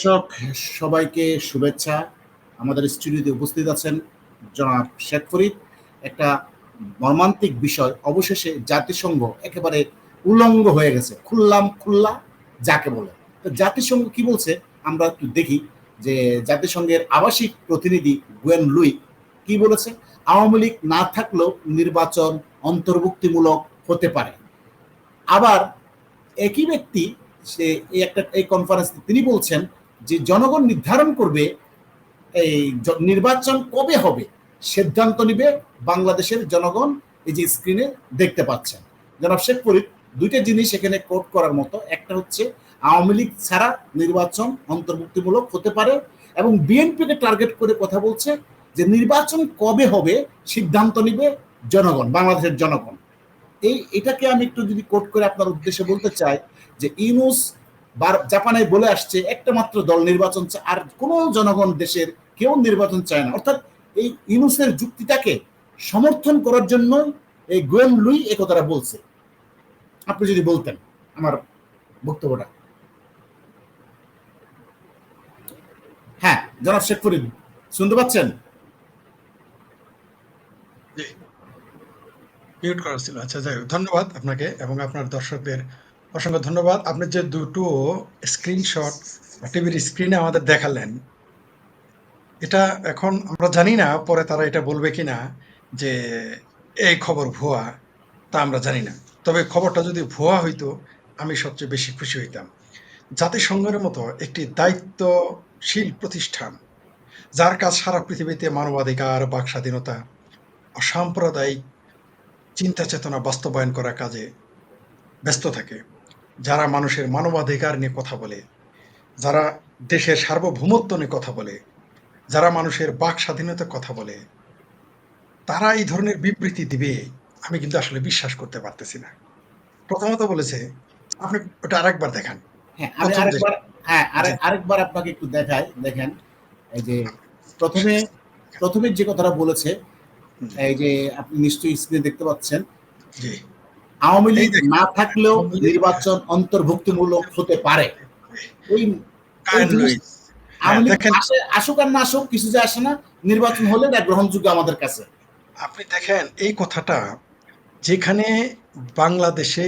দর্শক, সবাইকে শুভেচ্ছা। আমাদের স্টুডিওতে উপস্থিত আছেন জনাব শেখ ফরিদ। একটা মর্মান্তিক বিষয়, অবশেষে জাতিসংঘ একেবারে উলঙ্গ হয়ে গেছে। খুললাম খুল্লা যাকে বলে। তো জাতিসংঘ কি বলছে? আমরা একটু দেখি যে জাতিসংঘের আবাসিক প্রতিনিধি গুয়েন লুই কি বলেছে? আওয়ামী লীগ না থাকলেও নির্বাচন অন্তর্ভুক্তিমূলক হতে পারে। আবার একই ব্যক্তি, সে একটা, এই কনফারেন্সে তিনি বলছেন যে জনগণ নির্ধারণ করবে এই নির্বাচন কবে হবে, সিদ্ধান্ত নিবে বাংলাদেশের জনগণ এই যে স্ক্রিনে দেখতে পাচ্ছেন। জনাব শেখ ফরিদ, দুইটা জিনিস এখানে কোট করার মতো। একটা হচ্ছে, আওয়ামী লীগ ছাড়া নির্বাচন অন্তর্ভুক্তিমূলক হতে পারে এবং বিএনপিকে টার্গেট করে কথা বলছে যে নির্বাচন কবে হবে, সিদ্ধান্ত নিবে জনগণ, বাংলাদেশের জনগণ। এই, এটাকে আমি একটু যদি কোট করে আপনার উদ্দেশ্যে বলতে চাই যে ইউনুস জাপানে বলে আসছে, একটা মাত্র দল নির্বাচন আর কোনো জনগণ দেশের কেউ নির্বাচন চায় না। অর্থাৎ এই ইউনুসের যুক্তিটাকে সমর্থন করার জন্য এই গোয়েন লুই এ কথাটা বলছে। আপনি যদি বলতেন আমার বক্তব্যটা। হ্যাঁ জনাব শেখ ফরিদ, শুনতে পাচ্ছেন? মিউট করা ছিল। আচ্ছা যাই হোক, ধন্যবাদ আপনাকে এবং আপনার দর্শকদের অসংখ্য ধন্যবাদ। আপনি যে দুটো স্ক্রিনশট টিভির স্ক্রিনে আমাদের দেখালেন, এটা এখন আমরা জানি না পরে তারা এটা বলবে কিনা যে এই খবর ভুয়া, তা আমরা জানি না। তবে খবরটা যদি ভুয়া হইতো, আমি সবচেয়ে বেশি খুশি হইতাম। জাতিসংঘের মতো একটি দায়িত্বশীল প্রতিষ্ঠান, যার কাজ সারা পৃথিবীতে মানবাধিকার, বাক স্বাধীনতা, অসাম্প্রদায়িক চিন্তা চেতনা বাস্তবায়ন করার কাজে ব্যস্ত থাকে। যারা মানুষের মানবাধিকার নিয়ে কথা বলে যারা দেশের সার্বভৌমত্ব নিয়ে কথা বলে যারা মানুষের বাক স্বাধীনতার কথা বলে তারা এই ধরনের বিবৃতি দিবে আমি কিন্তু আসলে বিশ্বাস করতে পারতেছি না। প্রথমত বলেছে আপনি ওটা আরেকবার দেখান। হ্যাঁ আমি আরেকবার হ্যাঁ। আরেকবার আপনাকে একটু দেখাই দেখেন এই যে প্রথমে প্রথমে যে কথাটা বলেছে এই যে আপনি নিশ্চয়ই স্ক্রিনে দেখতে পাচ্ছেন। জি। আওয়ামী লীগ না থাকলেও নির্বাচন অন্তর্ভুক্তিমূলক হতে পারে। ওই আসুক আর না আসুক কিছু যে আসে না। নির্বাচন হলে এটা গ্রহণযোগ্য আমাদের কাছে। আপনি দেখেন এই কথাটা যেখানে বাংলাদেশে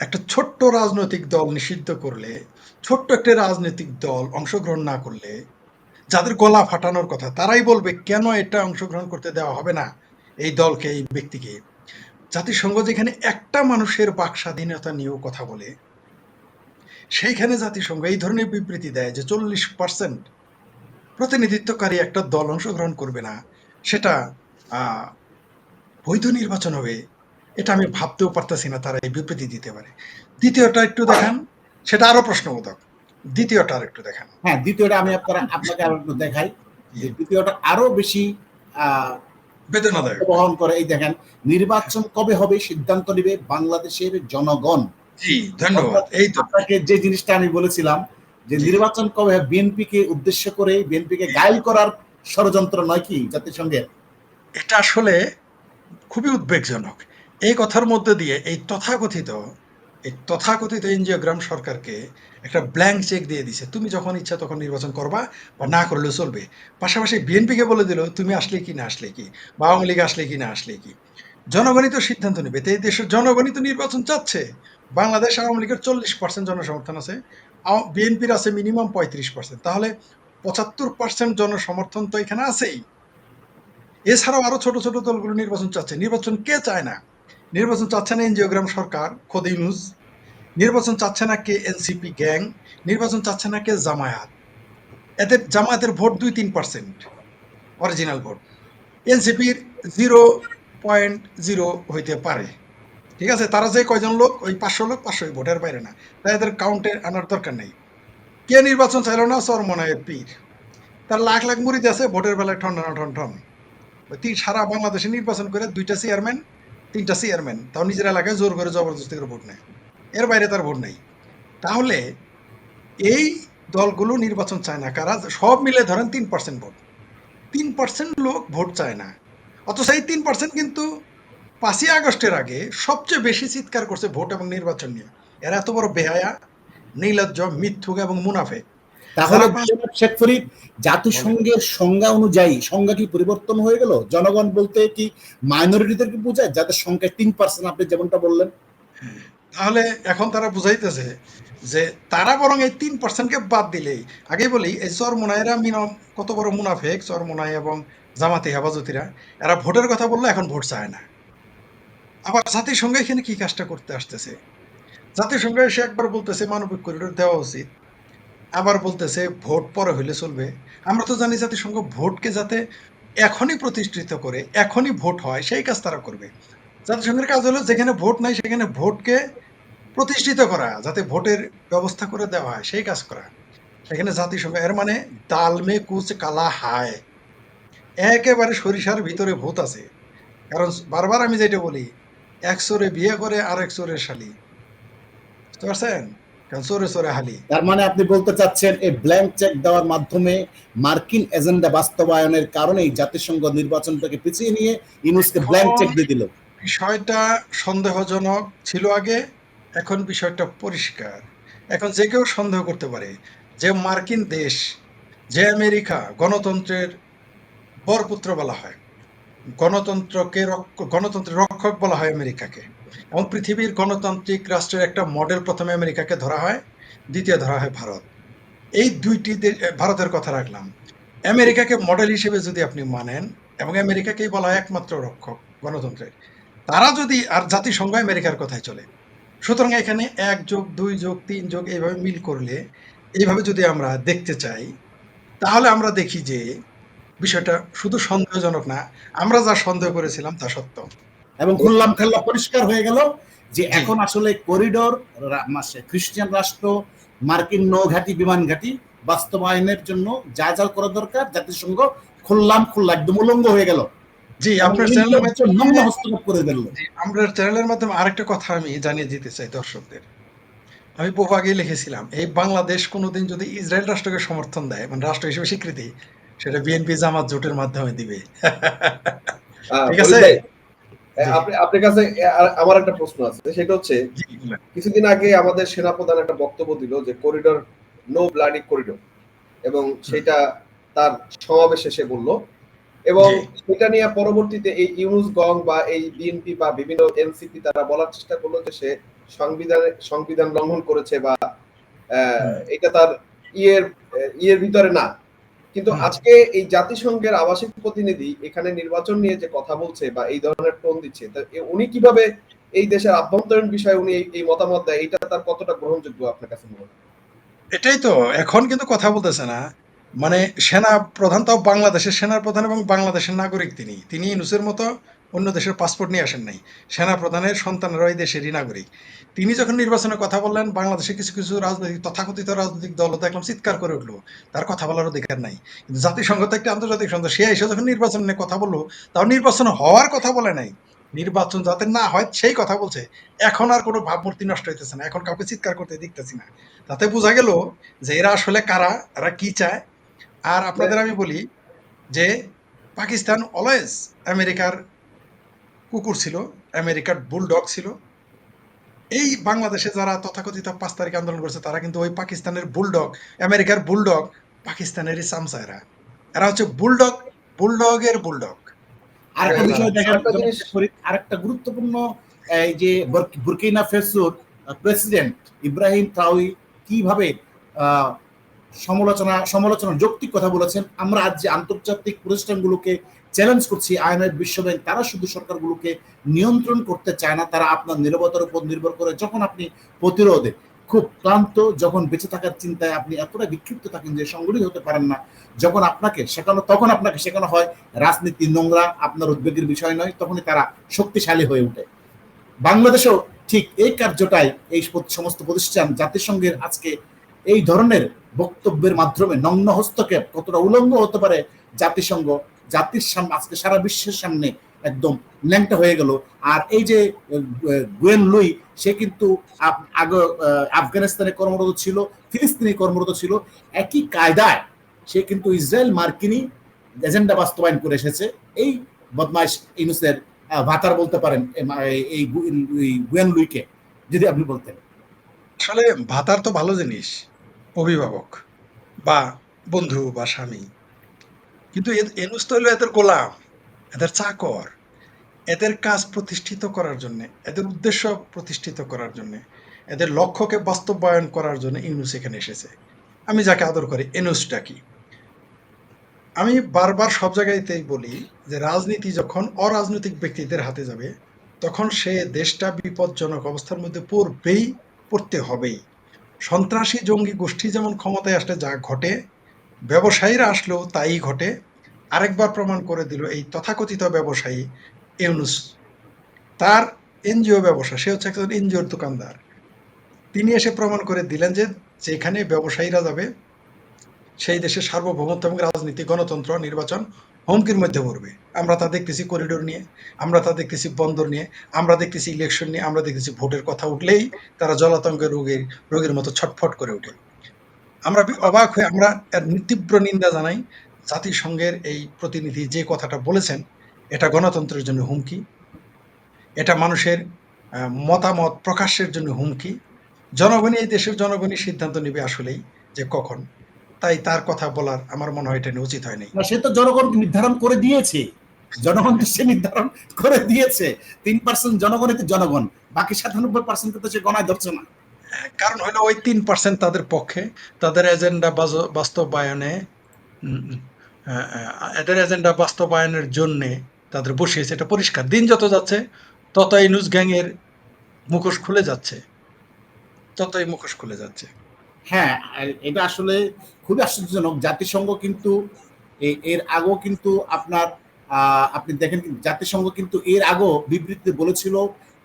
একটা ছোট্ট রাজনৈতিক দল নিষিদ্ধ করলে ছোট্ট একটা রাজনৈতিক দল অংশগ্রহণ না করলে যাদের গলা ফাটানোর কথা তারাই বলবে কেন এটা অংশগ্রহণ করতে দেওয়া হবে না? এই দলকে এই ব্যক্তিকে। জাতিসংঘ যেখানে একটা মানুষের বাক স্বাধীনতা নিয়েও কথা বলে, সেইখানে জাতিসংঘ এই ধরনের বিবৃতি দেয় যে চল্লিশ পার্সেন্ট প্রতিনিধিত্বকারী একটা দল অংশগ্রহণ করবে না। সেটা বৈধ নির্বাচন হবে, এটা আমি ভাবতেও পারতেছি না তারা এই বিবৃতি দিতে পারে। দ্বিতীয়টা একটু দেখান, সেটা আরও প্রশ্নবোধক। দ্বিতীয়টা আর একটু দেখান। হ্যাঁ দ্বিতীয়টা আমি আপনারা, আপনাকে আরও একটু দেখাই দ্বিতীয়টা আরও বেশি বেদনাদায়ক বহন করে। এই দেখেন নির্বাচন কবে হবে সিদ্ধান্ত নেবে বাংলাদেশের জনগণ। জি ধন্যবাদ। এই তো। আপনাকে যে জিনিসটা আমি বলেছিলাম যে নির্বাচন কবে বিএনপি কে উদ্দেশ্য করে বিএনপি কে গাইল করার ষড়যন্ত্র নয় কি জাতিসংঘের? এটা আসলে খুবই উদ্বেগজনক। এই কথার মধ্যে দিয়ে এই তথাকথিত এই তথাকথিত এনজিওগ্রাম সরকারকে একটা ব্ল্যাঙ্ক চেক দিয়ে দিছে। তুমি যখন ইচ্ছা তখন নির্বাচন করবা বা না করলেও চলবে। পাশাপাশি বিএনপিকে বলে দিল, তুমি আসলে কি, না আসলে কি? বা আওয়ামী লীগ আসলে কি, না আসলে কি? জনগণই তো সিদ্ধান্ত নেবে। তো এই দেশের জনগণই তো নির্বাচন চাচ্ছে। বাংলাদেশ আওয়ামী লীগের চল্লিশ পার্সেন্ট জনসমর্থন আছে। বিএনপির আছে মিনিমাম পঁয়ত্রিশ পার্সেন্ট তাহলে পঁচাত্তর পার্সেন্ট জনসমর্থন তো এখানে আছেই। এছাড়াও আরও ছোট ছোট দলগুলো নির্বাচন চাচ্ছে। নির্বাচন কে চায় না? নির্বাচন চাচ্ছে না এনজিওগ্রাম সরকার, খোদ ইউনুস। নির্বাচন চাচ্ছে না কে এনসিপি গ্যাং। নির্বাচন চাচ্ছে না কে জামায়াত। এদের জামায়াতের ভোট দুই তিন পার্সেন্ট, অরিজিনাল ভোট। এনসিপির জিরো পয়েন্ট জিরো হইতে পারে। ঠিক আছে, তারা যে কয়জন লোক, ওই পাঁচশো লোক পাঁচশোই ভোটের বাইরে না। তাই এদের কাউন্টে আনার দরকার নেই। কে নির্বাচন চাইল না? চরমনায়ের পীর। তার লাখ লাখ মুড়িতে আছে, ভোটের বেলায় ঠন ঠন ঠন ঠন সারা বাংলাদেশে নির্বাচন করে দুইটা চেয়ারম্যান তিনটা চেয়ারম্যান তাও নিজের এলাকায় জোর করে জবরদস্তি করে ভোট নেয়। এর বাইরে তার ভোট নেই। তাহলে এই দলগুলো নির্বাচন চায় না। কারা? সব মিলে ধরেন তিন পার্সেন্ট ভোট। তিন পার্সেন্ট লোক ভোট চায় না। অথচ এই তিন পার্সেন্ট কিন্তু পাঁচই আগস্টের আগে সবচেয়ে বেশি চিৎকার করছে ভোট এবং নির্বাচন নিয়ে। এরা এত বড় বেহায়া, নির্লজ্জ, মিথ্যুক এবং মুনাফে তাহলে শেখ ফরিদ জাতিসংঘের সংজ্ঞা অনুযায়ী সংজ্ঞা কি পরিবর্তন হয়ে গেল? জনগণ বলতে কি মাইনরিটিদেরকে বোঝায়? যাদের সংখ্যা তিন পার্সেন্ট আপনি যেমনটা বললেন। তাহলে এখন তারা বুঝাইতেছে যে তারা বরং এই তিন পার্সেন্টকে বাদ দিলেই আগে বলি এই চর মুনাইরা মিন কত বড় মুনাফেক চর মুনাই এবং জামাতি হেফাজতিরা। এরা ভোটের কথা বললে এখন ভোট চায় না। আবার জাতিসংঘ এখানে কি কাজটা করতে আসতেছে? জাতিসংঘ এসে একবার বলতেছে মানবিক করিডোর দেওয়া উচিত। আবার বলতেছে, ভোট পরে হইলে চলবে। আমরা তো জানি জাতিসংঘ ভোটকে যাতে এখনই প্রতিষ্ঠিত করে, এখনই ভোট হয়, সেই কাজ তারা করবে। জাতিসংঘের কাজ হলো যেখানে ভোট নাই, সেখানে ভোটকে প্রতিষ্ঠিত করা, যাতে ভোটের ব্যবস্থা করে দেওয়া হয়, সেই কাজ করা। সেখানে জাতিসংঘ, এর মানে তালমে কুচ কালা হায়। একেবারে সরিষার ভিতরে ভূত আছে। কারণ বারবার আমি যেটা বলি, এক চোরে বিয়ে করে আর এক চোরের শালি। বুঝতে পারছেন? তার মানে আপনি বলতে চাচ্ছেন এই ব্ল্যাঙ্ক চেক দেওয়ার মাধ্যমে মার্কিন এজেন্ডা বাস্তবায়নের কারণেই জাতিসংঘ নির্বাচনটাকে পিছিয়ে নিয়ে ইউনুসকে ব্ল্যাঙ্ক চেক দিয়ে দিল। বিষয়টা সন্দেহজনক ছিল আগে এখন বিষয়টা পরিষ্কার। এখন যে কেউ সন্দেহ করতে পারে যে মার্কিন দেশ যে আমেরিকা গণতন্ত্রের বরপুত্র বলা হয় গণতন্ত্রকে রক্ষ- গণতন্ত্রের রক্ষক বলা হয় আমেরিকাকে। এবং পৃথিবীর গণতান্ত্রিক রাষ্ট্রের একটা মডেল প্রথমে আমেরিকাকে ধরা হয়, দ্বিতীয় ধরা হয় ভারত। এই দুইটি ভারতের কথা রাখলাম। আমেরিকাকে মডেল হিসেবে যদি আপনি মানেন, এবং আমেরিকাকেই বলা হয় একমাত্র রক্ষক গণতন্ত্রের, তারা যদি আর জাতিসংঘ আমেরিকার কথায় চলে, সুতরাং এখানে এক যোগ, দুই যোগ, তিন যোগ এইভাবে মিল করলে, এইভাবে যদি আমরা দেখতে চাই, তাহলে আমরা দেখি যে বিষয়টা শুধু সন্দেহজনক না, আমরা যা সন্দেহ করেছিলাম তা সত্য। এবং খুললাম খাল্লা পরিষ্কার হয়ে গেল যে এখন আসলে করিডোর খ্রিস্টান রাষ্ট্র মার্কিন নৌঘাটি বিমান ঘাটি বাস্তবায়নের জন্য যা যা করা দরকার জাতিসংঘ খুললাম খুল্লা একদম উলঙ্গ হয়ে গেল। জি আপনার চ্যানেলের মাধ্যমে হস্তক্ষেপ করে দিল। আমরা চ্যানেলের মাধ্যমে আরেকটা কথা আমি জানিয়ে দিতে চাই দর্শকদের। আমি বহু আগে লিখেছিলাম এই বাংলাদেশ কোনোদিন যদি ইসরায়েল রাষ্ট্রকে সমর্থন দেয় মানে রাষ্ট্র হিসেবে স্বীকৃতি সেটা বিএনপি জামাত জোটের মাধ্যমে দিবে। ঠিক আছে? আপনার কাছে আমার একটা প্রশ্ন আছে সেটা হচ্ছে কিছুদিন আগে আমাদের সেনাপ্রধান একটা বক্তব্য দিল যে করিডোর নো ব্লাডি করিডোর এবং সেটা তার সমাবেশে বলল। এবং। সেটা নিয়ে পরবর্তীতে এই ইউনুস গং বা এই বিএনপি বা বিভিন্ন এনসিপি তারা বলার চেষ্টা করল যে সে সংবিধানে সংবিধান লঙ্ঘন করেছে বা এটা তার ইয়ের ইয়ের ভিতরে না। কিন্তু আজকে এই জাতিসংঘের আবাসিক প্রতিনিধি এখানে নির্বাচন নিয়ে যে কথা বলছে বা এই ধরনের টোন দিচ্ছে উনি কীভাবে এই দেশের আভ্যন্তরীণ বিষয়ে উনি এই- মতামত দেয় এটা তার কতটা গ্রহণযোগ্য আপনার কাছে মনে এটাই তো এখন কিন্তু কথা বলতেছে না। মানে সেনা প্রধান তাও বাংলাদেশের সেনা প্রধান এবং বাংলাদেশের নাগরিক তিনি। তিনি ইনুসের মতো অন্য দেশের পাসপোর্ট নিয়ে আসেন নাই। সেনা প্রধানের সন্তানেরা ওই দেশেরই নাগরিক। তিনি যখন নির্বাচনের কথা বললেন, বাংলাদেশে কিছু কিছু রাজনৈতিক, তথাকথিত রাজনৈতিক দল দেখলাম চিৎকার করে উঠল। তার কথা বলার অধিকার নাই। কিন্তু জাতিসংঘ তো একটা আন্তর্জাতিক সংস্থা সে এসে যখন নির্বাচন নিয়ে কথা বলল, তাও নির্বাচন হওয়ার কথা বলে নাই। নির্বাচন যাতে না হয়, সেই কথা বলছে। এখন আর কোনো ভাবমূর্তি নষ্ট হইতেছে না। এখন কাউকে চিৎকার করতে দেখতেছি না। তাতে বোঝা গেল যে এরা আসলে কারা, এরা কি চায়। আর আপনাদের আমি বলি যে, পাকিস্তান অলওয়েজ আমেরিকার কুকুর ছিল আমেরিকার বুলডগ ছিল। এই বাংলাদেশে যারা তথাকথিত পাঁচ তারিখ আন্দোলন করেছে তারা কিন্তু ওই পাকিস্তানের বুলডগ আমেরিকার বুলডগ পাকিস্তানেরই চামচা এরা এরা হচ্ছে বুলডগ বুলডগের বুলডগ। আরেকটা বিষয় দেখেন গুরুত্বপূর্ণ এই যে বুর- বুরকিনা ফেসোর প্রেসিডেন্ট ইব্রাহিম ট্রাউই কীভাবে আহ, সমালোচনা সমালোচনা যৌক্তিক কথা বলেছেন আমরা আজ যে আন্তর্জাতিক প্রতিষ্ঠানগুলোকে চ্যালেঞ্জ করছি আইএমএফ বিশ্বব্যাংক। তারা শুধু সরকারগুলোকে নিয়ন্ত্রণ করতে চায় না, তারা আপনার নিরবতার উপর নির্ভর করে যখন আপনি প্রতিরোধে খুব ক্লান্ত, যখন বেঁচে থাকার চিন্তায় আপনি এতটা বিক্ষিপ্ত থাকেন যে সংগঠিত হতে পারেন না, যখন আপনাকে শেখানো তখন আপনাকে শেখানো হয় রাজনীতি নোংরা, আপনার উদ্বেগের বিষয় নয়, তখনই তারা শক্তিশালী হয়ে ওঠে। বাংলাদেশেও ঠিক এই কার্যটাই এই সমস্ত প্রতিষ্ঠান জাতিসংঘের আজকে এই ধরনের বক্তব্যের মাধ্যমে নগ্ন হস্তক্ষেপ কতটা উলঙ্গ হতে পারে জাতিসংঘ জাতির সামনে, আজকে সারা বিশ্বের সামনে একদম ল্যাংটা হয়ে গেল। আর এই যে গুয়েন লুই, সে কিন্তু আগে আফগানিস্তানে কর্মরত ছিল, ফিলিস্তিনে কর্মরত ছিল। একই কায়দায় সে কিন্তু ইসরায়েল মার্কিনী এজেন্ডা বাস্তবায়ন করে এসেছে। এই বদমাইশ ইউনুসের ভাতার বলতে পারেন এই- এই গু- এই লুইকে, যদি আপনি বলতেন। আসলে ভাতার তো ভালো জিনিস, অভিভাবক বা বন্ধু বা স্বামী। কিন্তু এনুস হলো এদের গোলাম, এদের চাকর, এদের কাজ প্রতিষ্ঠিত করার জন্য, এদের উদ্দেশ্য প্রতিষ্ঠিত করার জন্য, এদের লক্ষ্যকে বাস্তবায়ন করার জন্য ইউনুস এখানে এসেছে। আমি যাকে আদর করি এনুসটা কি? আমি বারবার সব জায়গাতেই বলি যে রাজনীতি যখন অরাজনৈতিক ব্যক্তিদের হাতে যাবে, তখন সে দেশটা বিপজ্জনক অবস্থার মধ্যে পড়বেই, পড়তে হবেই। সন্ত্রাসী জঙ্গি গোষ্ঠী যেমন ক্ষমতায় আসলে যা ঘটে ব্যবসায়ীরা আসলেও তাই ঘটে। আরেকবার প্রমাণ করে দিল এই তথাকথিত ব্যবসায়ী ইউনুস। তার এনজিও ব্যবসা, সে হচ্ছে একজন এনজিওর দোকানদার। তিনি এসে প্রমাণ করে দিলেন যে যেখানে ব্যবসায়ীরা যাবে, সেই দেশের সার্বভৌমত্ব এবং রাজনীতি, গণতন্ত্র, নির্বাচন হুমকির মধ্যে পড়বে। আমরা তা দেখতেছি করিডোর নিয়ে, আমরা তা দেখতেছি বন্দর নিয়ে, আমরা দেখতেছি ইলেকশন নিয়ে, আমরা দেখতেছি ভোটের কথা উঠলেই তারা জলাতঙ্কের রোগীর রোগীর মতো ছটফট করে ওঠে। আমরা অবাক হয়ে আমরা তীব্র নিন্দা জানাই জাতিসংঘের এই প্রতিনিধি যে কথাটা বলেছেন, এটা গণতন্ত্রের জন্য হুমকি, এটা মানুষের মতামত প্রকাশের জন্য হুমকি। জনগণই এই দেশের জনগণই সিদ্ধান্ত নেবে আসলেই যে কখন। তাই তার কথা বলার আমার মনে হয় এটা উচিত হয়নি। সে তো জনগণ নির্ধারণ করে দিয়েছে। জনগণ সে নির্ধারণ করে দিয়েছে। তিন পার্সেন্ট জনগণই তো জনগণ, বাকি সাতানব্বই পার্সেন্ট তো সে গণায় ধরছে না। কারণ হলো ওই তিন পার্সেন্ট তাদের পক্ষে, তাদের এজেন্ডা বাস্তবায়নে এদের এজেন্ডা বাস্তবায়নের জন্য তাদের বসিয়েছে, এটা পরিষ্কার। দিন যত যাচ্ছে তত এই নিউজ গ্যাংয়ের মুখোশ খুলে যাচ্ছে। ততই মুখোশ খুলে যাচ্ছে। হ্যাঁ এটা আসলে খুবই আশ্চর্যজনক। জাতিসংঘ কিন্তু এর আগেও কিন্তু আপনার আপনি দেখেন জাতিসংঘ কিন্তু এর আগেও বিবৃতিতে বলেছিল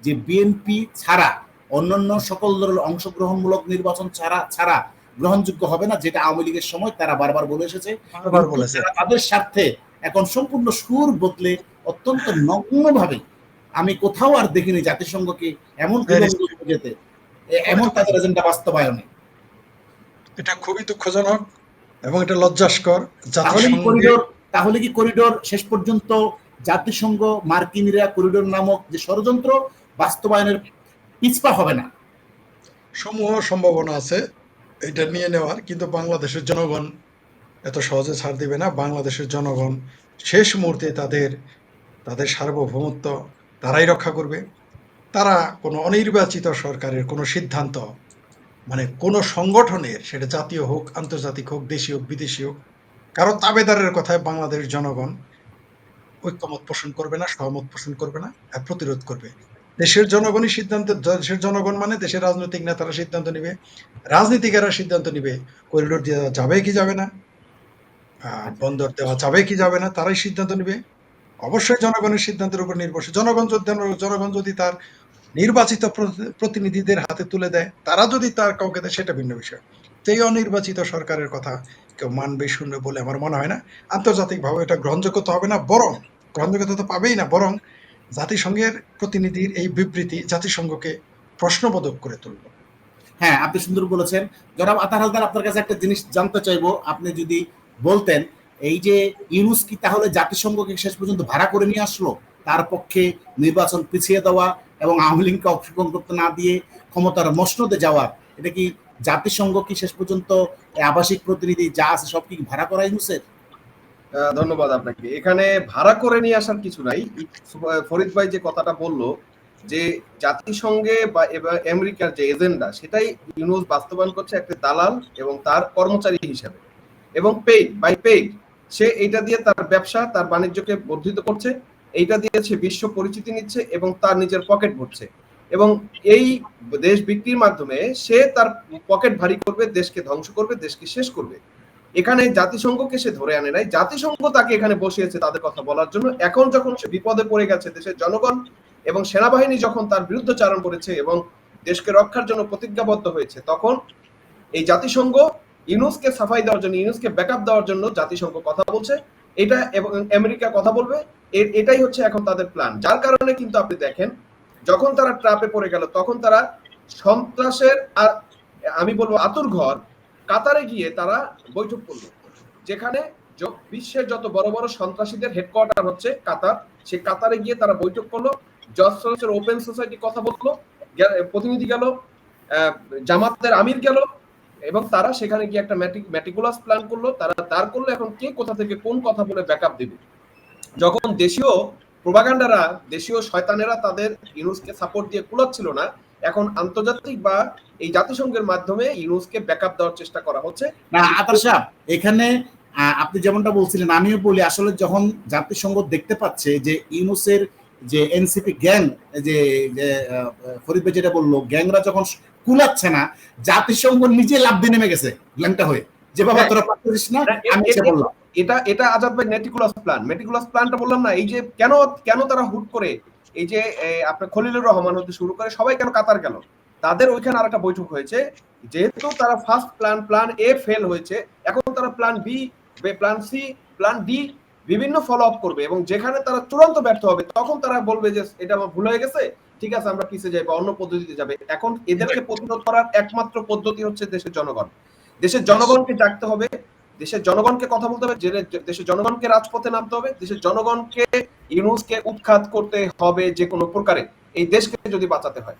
যে বিএনপি ছাড়া অন্যান্য সকল দলের অংশগ্রহণমূলক নির্বাচন ছাড়া ছাড়া গ্রহণযোগ্য হবে না যেটা আওয়ামী লীগের সময় তারা বারবার বলে এসেছে। তাদের স্বার্থে এখন সম্পূর্ণ সুর বদলে অত্যন্ত নগ্নভাবে আমি কোথাও আর দেখিনি জাতিসংঘকে এমন যেতে। এমন তাদের এজেন্ডা বাস্তবায়নে। এটা খুবই দুঃখজনক এবং এটা লজ্জাস্কর। তাহলে কি করিডোর তাহলে কি করিডোর শেষ পর্যন্ত জাতিসংঘ মার্কিনিরা করিডোর নামক যে ষড়যন্ত্র বাস্তবায়নের পিছপা হবে না। সমূহ সম্ভাবনা আছে, এটা নিয়ে নেওয়ার, কিন্তু বাংলাদেশের জনগণ এত সহজে ছাড় দিবে না। বাংলাদেশের জনগণ শেষ মুহূর্তে তাদের তাদের সার্বভৌমত্ব তারাই রক্ষা করবে। তারা কোনো অনির্বাচিত সরকারের কোনো সিদ্ধান্ত মানে কোনো সংগঠনের, সেটা জাতীয় হোক, আন্তর্জাতিক হোক, দেশি হোক, বিদেশি হোক, কারও তাবেদারের কথায় বাংলাদেশের জনগণ ঐক্যমত পোষণ করবে না, সহমত পোষণ করবে না, আর প্রতিরোধ করবে। দেশের জনগণই সিদ্ধান্ত, দেশের জনগণ মানে দেশের রাজনৈতিক নেতারা সিদ্ধান্ত নিবে, রাজনীতিকেরা সিদ্ধান্ত নিবে, করিডোর দেওয়া যাবে কি যাবে না বন্দর দেওয়া যাবে কি যাবে না, তারাই সিদ্ধান্ত নিবে। অবশ্যই জনগণের সিদ্ধান্তের উপর নির্ভরশীল। জনগণ যদি জনগণ যদি তার নির্বাচিত প্রতি- প্রতিনিধিদের হাতে তুলে দেয়, তারা যদি তার কাউকে দেয়, সেটা ভিন্ন বিষয়। সেই অনির্বাচিত সরকারের কথা কেউ মানবে, শুনবে বলে আমার মনে হয় না। আন্তর্জাতিকভাবে এটা গ্রহণযোগ্য তো হবে না, বরং, গ্রহণযোগ্যতা তো পাবেই না, বরং জাতিসংঘের প্রতিনিধির এই বিবৃতি জাতিসংঘকে প্রশ্নবোধক করে তুলবে হ্যাঁ আপনি সুন্দর বলেছেন। জনাব আতার হালদার, আপনার কাছে একটা জিনিস জানতে চাইব। আপনি যদি বলতেন, এই যে ইউনুস কি তাহলে জাতিসংঘকে শেষ পর্যন্ত ভাড়া করে নিয়ে আসলো? তার পক্ষে নির্বাচন পিছিয়ে দেওয়া এবং আওয়ামী লীগকে অংশগ্রহণ করতে না দিয়ে ক্ষমতার মসনদে যাওয়ার এটা কি জাতিসংঘ কি শেষ পর্যন্ত আবাসিক প্রতিনিধি যা আছে সব কি ভাড়া করা ইউনুসের? ধন্যবাদ আপনাকে। এখানে ভাড়া করে নিয়ে আসার কিছু নাই। ফরিদ ভাই যে কথাটা বলল, যে জাতিসংঘে বা আমেরিকার যে এজেন্ডা, সেটাই ইউনুস বাস্তবায়ন করছে একটা দালাল এবং তার কর্মচারী হিসাবে। এবং পেইড বাই পেইড সে এটা দিয়ে তার ব্যবসা, তার বাণিজ্যকে বর্ধিত করছে। এইটা দিয়ে সে বিশ্ব পরিচিতি নিচ্ছে এবং তার নিজের পকেট ভরছে। এবং এই দেশ বিক্রির মাধ্যমে সে তার পকেট ভারী করবে, দেশকে ধ্বংস করবে, দেশকে শেষ করবে। এখানে জাতিসংঘকে সে ধরে আনে নাই। জাতিসংঘ তাকে এখানে বসিয়েছে তাদের কথা বলার জন্য। এখন যখন সে বিপদে পড়ে গেছে দেশের জনগণ এবং সেনাবাহিনী যখন তার বিরুদ্ধে চারণ করেছে এবং দেশকে রক্ষার জন্য প্রতিজ্ঞাবদ্ধ হয়েছে, তখন এই জাতিসংঘ ইউনুসকে সাফাই দেওয়ার জন্য, ইউনুসকে ব্যাকআপ দেওয়ার জন্য জাতিসংঘ কথা বলছে। এটা এবং আমেরিকা কথা বলবে। এটাই হচ্ছে এখন তাদের প্ল্যান যার কারণে কিন্তু আপনি দেখেন, যখন তারা ট্রাপে পড়ে গেল, তখন তারা সন্ত্রাসের আর, আমি বলব আতুর ঘর কাতারে গিয়ে তারা বৈঠক করল, যেখানে বিশ্বের যত বড় বড় সন্ত্রাসীদের হেডকোয়ার্টার হচ্ছে কাতার সেই কাতারে গিয়ে তারা বৈঠক করল জর্জের ওপেন সোসাইটি কথা বলল প্রতিনিধি গেল জামাতের আমির গেল, এবং তারা সেখানে গিয়ে একটা ম্যাটিকুলাস প্ল্যান করল, তারা তার করল এখন কে কোথা থেকে কোন কথা বলে ব্যাকআপ দিবে। যখন দেশীয় প্রোপাগান্ডারা দেশীয় শয়তানেরা তাদের ইউনুসকে সাপোর্ট দিয়ে কুলাচ্ছিল না এখন আন্তর্জাতিক বা এই জাতিসংঘের মাধ্যমে ইউনুসকে ব্যাকআপ দেওয়ার চেষ্টা করা হচ্ছে। না আতার সাহেব এখানে আপনি যেমনটা বলছিলেন আমিও বলি আসলে যখন জাতিসংঘ দেখতে পাচ্ছে যে ইউনুসের যে এনসিপি গ্যাং যে ফরিদ ভাই যেটা বলল গ্যাংরা যখন কুলাচ্ছে না জাতিসংঘ নিজে লাভ দিয়ে নেমে গেছে গ্যাংটা হয়ে। যে বাবা হ্যাঁ। তোরা পারছিস না আমি এ- বললাম। এটা এটা আজাদ ভাই মেটিকুলাস প্ল্যান মেটিকুলাস প্ল্যানটা বললাম না এই যে কেন কেন তারা হুট করে এই যে আপনার খলিলুর রহমান হতে শুরু করে সবাই কেন কাতার গেল? তাদের ওইখানে আরেকটা বৈঠক হয়েছে যেহেতু তারা first plan plan A fail হয়েছে এখন তারা plan B plan C plan D বিভিন্ন ফলো আপ করবে এবং যেখানে তারা চূড়ান্ত ব্যর্থ হবে তখন তারা বলবে যে এটা আমার ভুল হয়ে গেছে ঠিক আছে আমরা পিছিয়ে যাই বা অন্য পদ্ধতিতে যাবে। এখন এদেরকে প্রতিরোধ করার একমাত্র পদ্ধতি হচ্ছে দেশের জনগণ। দেশের জনগণকে জাগতে হবে দেশের জনগণকে কথা বলতে হবে দেশের জনগণকে রাজপথে নামতে হবে দেশের জনগণকে ইউনুসকে উৎখাত করতে হবে যে কোনো প্রকারে, এই দেশকে যদি বাঁচাতে হয়।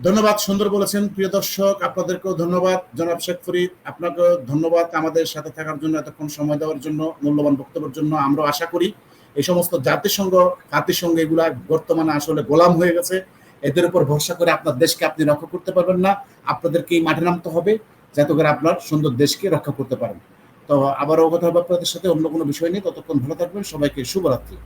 ধন্যবাদ, সুন্দর বলেছেন প্রিয় দর্শক, আপনাদেরকেও ধন্যবাদ। জনাব শেখ ফরিদ, আপনাকেও ধন্যবাদ আমাদের সাথে থাকার জন্য, এতক্ষণ সময় দেওয়ার জন্য, মূল্যবান বক্তব্যের জন্য আমরা আশা করি এই সমস্ত জাতিসংঘ জাতিসংঘ এগুলা বর্তমানে আসলে গোলাম হয়ে গেছে। এদের উপর ভরসা করে আপনার দেশকে আপনি রক্ষা করতে পারবেন না। আপনাদেরকে এই মাঠে নামতে হবে, যাতে করে আপনার সুন্দর দেশকে রক্ষা করতে পারেন। তো আবারও কথা হবে আপনাদের সাথে, অন্য কোনো বিষয় নেই ততক্ষণ ভালো থাকবেন। সবাইকে শুভরাত্রি।